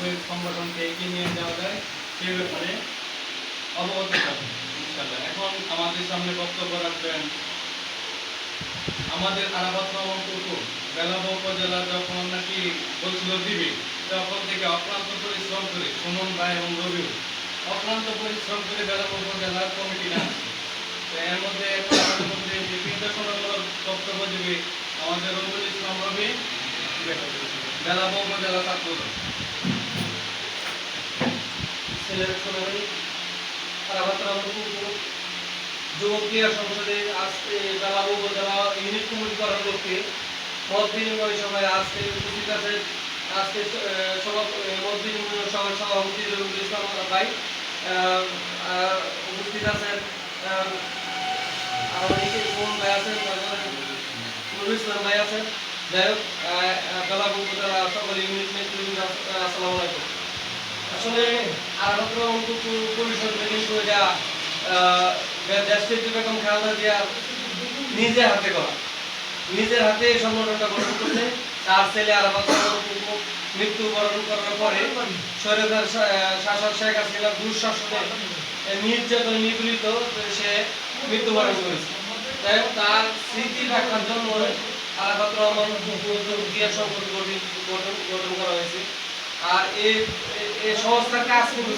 কীভাবে সংগঠনকে এগিয়ে নিয়ে যাওয়া যায় সেই ব্যাপারে অবগত থাকুন, ইনশাআল্লাহ। এখন আমাদের সামনে বক্তব্য রাখবেন আমাদের আরাবাদ নবকুকু বেলাব উপজেলা যখন নাকি বলছিল দিবে তখন থেকে অক্লান্ত পরিশ্রম করে সুমন ভাই এবং রবিউ অক্লান্ত পরিশ্রম করে বেলাব উপজেলার কমিটি তো এর মধ্যে নির্দেশনামূলক বক্তব্য দিবে আমাদের রবিউল ইসলাম রবি, বেলাব উপজেলা ছাত্র। ছেলের সোনালী যুবক ক্রীড়া সংসদে আজকে বেলা উপজেলা ইউনিট কমিটি করার লক্ষ্যে মত বিনিময় সভায় আজকে উপস্থিত আছে আজকে সভা মত বিনিময় সভার সভাপতি রবিউল ইসলাম ভাই। উপস্থিত আছেন মোহন ভাই আছেন ইসলাম ভাই আছেন। যাই হোক আলাইকুম। আসলে আরবত্র পরিষদ মিটিং করে দেশটির বেগম খালেদা জিয়া নিজে হাতে করা। নিজের হাতে সংগঠনটা গঠন করছে। তার ছেলে আরবত্র মৃত্যুবরণ করার পরে সৈয়দার শাসক শেখ হাসিনা দুঃশাসনে নির্যাতন নিপীড়িত সে মৃত্যুবরণ করেছে। তাই তার স্মৃতি রাখার জন্য আরাফাত রহমান গঠন- গঠন করা হয়েছে। আর এই সংস্থার কাজ কিন্তু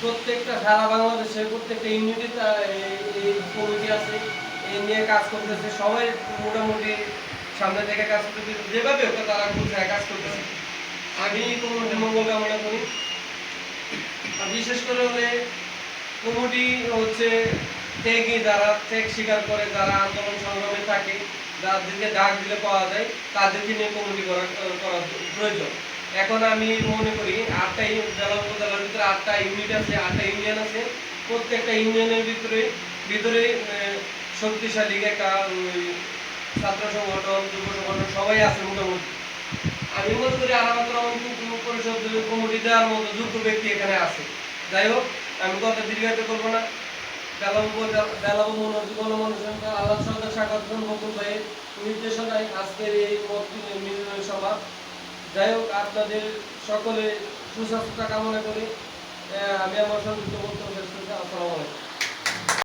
প্রত্যেকটা সারা বাংলাদেশে, প্রত্যেকটা ইউনিটি এই কমিটি আছে এই নিয়ে কাজ করতেছে। সবাই মোটামুটি সামনে থেকে কাজ করতেছে যেভাবে তারা কাজ করতেছে। আমি কমিটির মঙ্গল কামনা করি। আর বিশেষ করে হলে কমিটি হচ্ছে যারা, ত্যাগ স্বীকার করে যারা আন্দোলন সংগ্রামে থাকে, যাদেরকে ডাক দিলে পাওয়া যায়, তাদেরকে নিয়ে কমিটি করা করা প্রয়োজন। এখন আমি মনে করি আটটা জেলা উপজেলার ভিতরে আটটা ইউনিট আছে, আটটা ইউনিয়ন আছে। প্রত্যেকটা ইউনিয়নের ভিতরে ভিতরে শক্তিশালী একটা ছাত্র সংগঠন, যুব সংগঠন সবাই আছে মোটামুটি। আমি মনে করি আরামাত রহমান কিন্তু পরিষদ, কমিটি দেওয়ার মতো যোগ্য ব্যক্তি এখানে আছে। যাই হোক, আমি কথা দীর্ঘায়িত করব না। আল্লাহ সরকার স্বাগত বকুল ভাইয়ের নির্দেশনায় আজকের এই যাই হোক আপনাদের সকলে সুস্বাস্থ্যতা কামনা করি। আমি আমার সঙ্গে বক্তব্য শেষ করছি আসসালামু আলাইকুম।